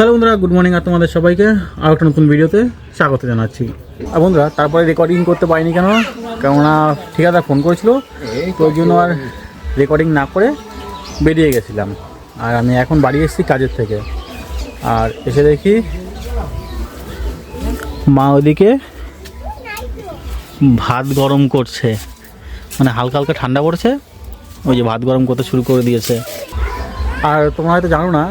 Hello বন্ধুরা good morning আর তোমাদের সবাইকে আর একটা নতুন ভিডিওতে স্বাগত জানাচ্ছি। আর বন্ধুরা, তারপরে রেকর্ডিং করতে পারিনি কেন কেননা ঠিকাদার ফোন করেছিল, তো ওই জন্য আর রেকর্ডিং না করে বেরিয়ে গেছিলাম। আর আমি এখন বাড়ি এসেছি কাজের থেকে। আর এসে দেখি মা ওদিকে ভাত গরম করছে। মানে হালকা হালকা ঠান্ডা পড়ছে, ওই যে ভাত গরম করতে শুরু করে দিয়েছে। আর তোমরা হয়তো জানো না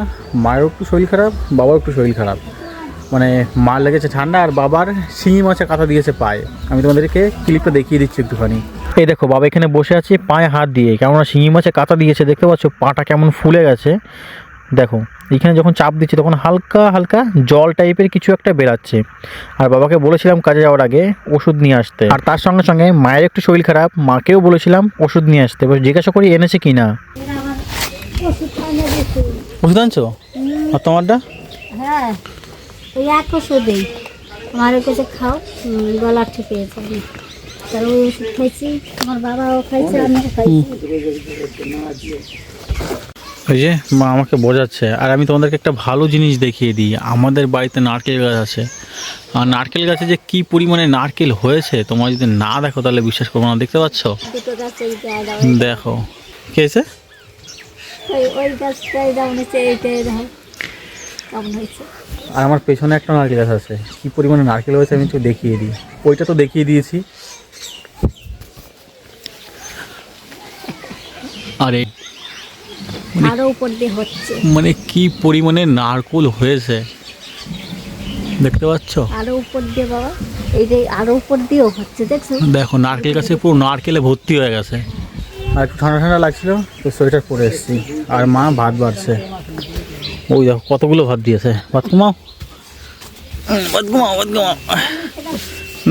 মায়েরও একটু শরীর খারাপ বাবারও একটু শরীর খারাপ। মানে মার লেগেছে ঠান্ডা আর বাবার শিঙি মাছে কাঁথা দিয়েছে পায়ে। আমি তোমাদেরকে ক্লিপটা দেখিয়ে দিচ্ছি একটুখানি। এই দেখো, বাবা এখানে বসে আছে পায়ে হাত দিয়ে। কেননা শিঙি মাছে কাঁথা দিয়েছে, দেখতে পাচ্ছ পাটা কেমন ফুলে গেছে। দেখো, এখানে যখন চাপ দিচ্ছে তখন হালকা হালকা জল টাইপের কিছু একটা বেরাচ্ছে। আর বাবাকে বলেছিলাম কাজে যাওয়ার আগে ওষুধ নিয়ে আসতে। আর তার সঙ্গে সঙ্গে মায়ের একটু শরীর খারাপ, মাকেও বলেছিলাম ওষুধ নিয়ে আসতে। জিজ্ঞাসা করি এনেছে কি না ওষুধ আনছো? আর তোমারটা? হ্যাঁ ওই এক ওষুধেই আমার কাছে খাও গলা ঠিক হয়েছে আমি তার ওই ওষুধ খাইছি আমার বাবাও খাইছে আমিও খাইছি। ওই যে মা আমাকে বোঝাচ্ছে আর আমি তোমাদেরকে একটা ভালো জিনিস দেখিয়ে দিই। আমাদের বাড়িতে নারকেল গাছ আছে। আর নারকেল গাছে যে কি পরিমাণে নারকেল হয়েছে তোমরা যদি না দেখো তাহলে বিশ্বাস করব না। দেখতে পাচ্ছ? দেখো। কে ওই ওই গাছটাই দাও নিচে এইটাই দাও। কেমন হয়েছে? আর আমার পেছনে একটা নারকেল গাছ আছে। কি পরিমাণে নারকেল হয়েছে আমি একটু দেখিয়ে দিই। ওইটা তো দেখিয়ে দিয়েছি। আরে আরও উপর দিয়ে হচ্ছে। মানে কি পরিমাণে নারকোল হয়েছে? দেখতে পাচ্ছ? আরও উপর দিয়ে বাবা। এইটাই আরও উপর দিয়েও হচ্ছে দেখছ? দেখো নারকেল গাছে পুরো নারকেলে ভর্তি হয়ে গেছে। আর একটু ঠান্ডা ঠান্ডা লাগছিল তো সোয়েটার পরে এসেছি। আর মা ভাত বাড়ছে। ওই দেখো কতগুলো ভাত দিয়েছে? ভাত কুমাও ভাত কমাও ভাত কমাও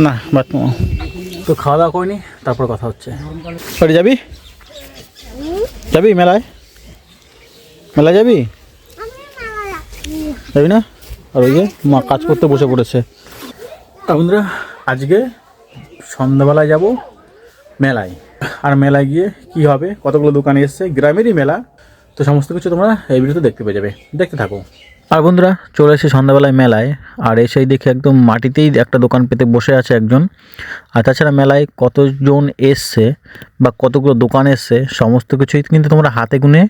না ভাত কুমাও তো খাওয়া দাওয়া করিনি তারপর কথা হচ্ছে। বাড়ি যাবি? যাবি মেলায়? মেলায় যাবি? যাবি না? আর ওই যে মা কাজ করতে বসে পড়েছে। তা বন্ধুরা আজকে সন্ধ্যাবেলায় যাব মেলায়। আর মেলায় গিয়ে কি হবে? কতগুলো দোকানে এসছে? গ্রামেরই মেলা। তো সমস্ত কিছু তোমরা এই ভিডিওতে দেখতে পেয়ে যাবে। দেখতে থাকো। আর বন্ধুরা, চলে এসে সন্ধ্যাবেলায় মেলায়। আর এসেই দেখে একদম মাটিতেই একটা দোকান পেতে বসে আছে একজন। আর তাছাড়া মেলায় কতজন এসছে বা কতগুলো দোকান এসছে, সমস্ত কিছুই কিন্তু তোমরা হাতে গুনে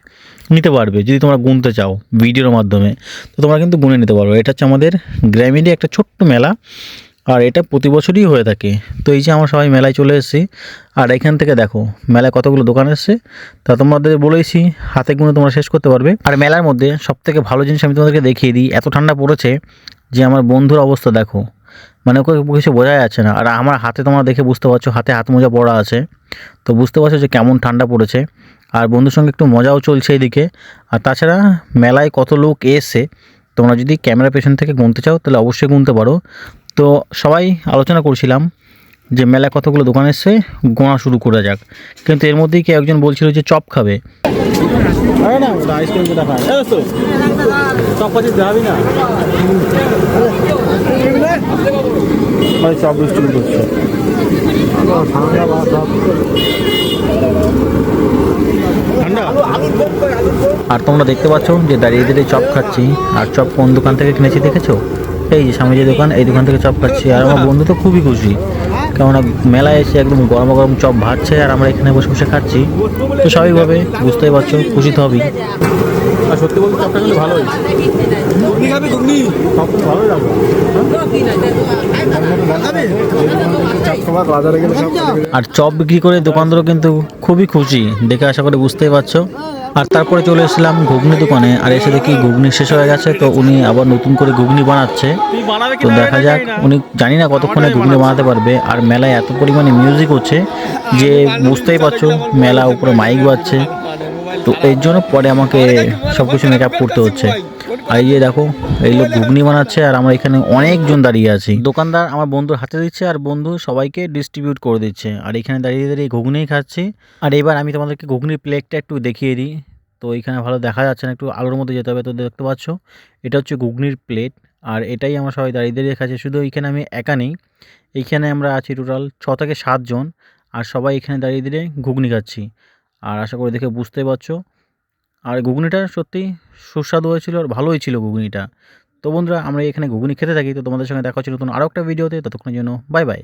নিতে পারবে, যদি তোমরা গুনতে চাও ভিডিওর মাধ্যমে। তো তোমরা কিন্তু গুনে নিতে পারবে। এটা হচ্ছে আমাদের গ্রামেরই একটা ছোট্ট মেলা। আর এটা প্রতি বছরই হয়ে থাকে। তো এই যে আমরা সবাই মেলায় চলে এসেছি, আর এখান থেকে দেখো, মেলায় কতগুলো দোকান এসছে। তা তোমাদের বলেছি হাতে গুনে তোমরা শেষ করতে পারবে। আর মেলার মধ্যে সব থেকে ভালো জিনিস আমি তোমাদেরকে দেখিয়ে দিই, এত ঠান্ডা পড়েছে যে আমার বন্ধুর অবস্থা দেখো। মানে ওকে কিছু বোঝা যাচ্ছে না। আর আমার হাতে তোমরা দেখে বুঝতে পারছ, হাতে হাত মোজা পড়া আছে। তো বুঝতে পারছ যে কেমন ঠান্ডা পড়েছে। আর বন্ধুর সঙ্গে একটু মজাও চলছে এইদিকে। আর তাছাড়া মেলায় কত লোক এসে তোমরা যদি ক্যামেরা পেছন থেকে গুনতে চাও, তাহলে অবশ্যই গুনতে পারো। তো সবাই আলোচনা করছিলাম যে মেলা কতগুলো দোকান এসছে গোনা শুরু করা যাক। কিন্তু এর মধ্যেই কি একজন বলছিল যে চপ খাবে? আর তোমরা দেখতে পাচ্ছ যে দাঁড়িয়ে দাঁড়িয়ে চপ খাচ্ছি। আর চপ কোন দোকান থেকে কিনেছি দেখেছ? এই যে যে দোকান এই দোকান থেকে চপ খাচ্ছি। আর আমার বন্ধু তো খুবই খুশি। কেননা মেলায় এসে একদম গরম গরম চপ ভাজছে আর আমরা এখানে বসে বসে খাচ্ছি। তো স্বাভাবিকভাবে বুঝতেই পারছ খুশি তো হবেই। আর সত্যি বলতে চপটা কিন্তু ভালো হয়েছে। চপ ভালোই আর চপ বিক্রি করে দোকানদারও কিন্তু খুবই খুশি। দেখে আশা করে বুঝতেই পারছ। আর তারপরে চলে এসেছিলাম ঘুগনি দোকানে আর এসে দেখি ঘুগনি শেষ হয়ে গেছে তো উনি আবার নতুন করে ঘুগনি বানাচ্ছে। তো দেখা যাক উনি জানি না কতক্ষণে ঘুগনি বানাতে পারবে আর মেলায় এত পরিমাণে মিউজিক হচ্ছে যে বুঝতেই পারছ মেলা উপরে মাইক বাজছে। তো এর জন্য পরে আমাকে সব কিছু মেকআপ করতে হচ্ছে। আর এই দেখো, এই লোক ঘুগনি বানাচ্ছে আর আমরা এখানে অনেকজন দাঁড়িয়ে আছি। দোকানদার আমার বন্ধুর হাতে দিচ্ছে আর বন্ধু সবাইকে ডিস্ট্রিবিউট করে দিচ্ছে। আর এখানে দাঁড়িয়ে দাঁড়িয়ে ঘুগনিই খাচ্ছি। আর এবার আমি তোমাদেরকে ঘুগনির প্লেটটা একটু দেখিয়ে দিই। তো এখানে ভালো দেখা যাচ্ছে না, একটু আলোর মধ্যে যেতে হবে তো দেখতে পাচ্ছ। এটা হচ্ছে ঘুগনির প্লেট আর এটাই আমরা সবাই দাঁড়িয়ে দাঁড়িয়ে খাচ্ছি। শুধু এইখানে আমি একা নেই। এইখানে আমরা আছি টোটাল ছ থেকে সাতজন। আর সবাই এখানে দাঁড়িয়ে দাঁড়িয়ে ঘুগনি খাচ্ছি। আর আশা করি দেখে বুঝতে পারছ। আর ঘুগনিটা সত্যি সুস্বাদু হয়েছিল আর ভালোই ছিল ঘুগনিটা। তো বন্ধুরা, আমরা এখানে ঘুগনি খেতে থাকি। তো তোমাদের সঙ্গে দেখা হচ্ছে নতুন আরও একটা ভিডিওতে। ততক্ষণের জন্য বাই বাই।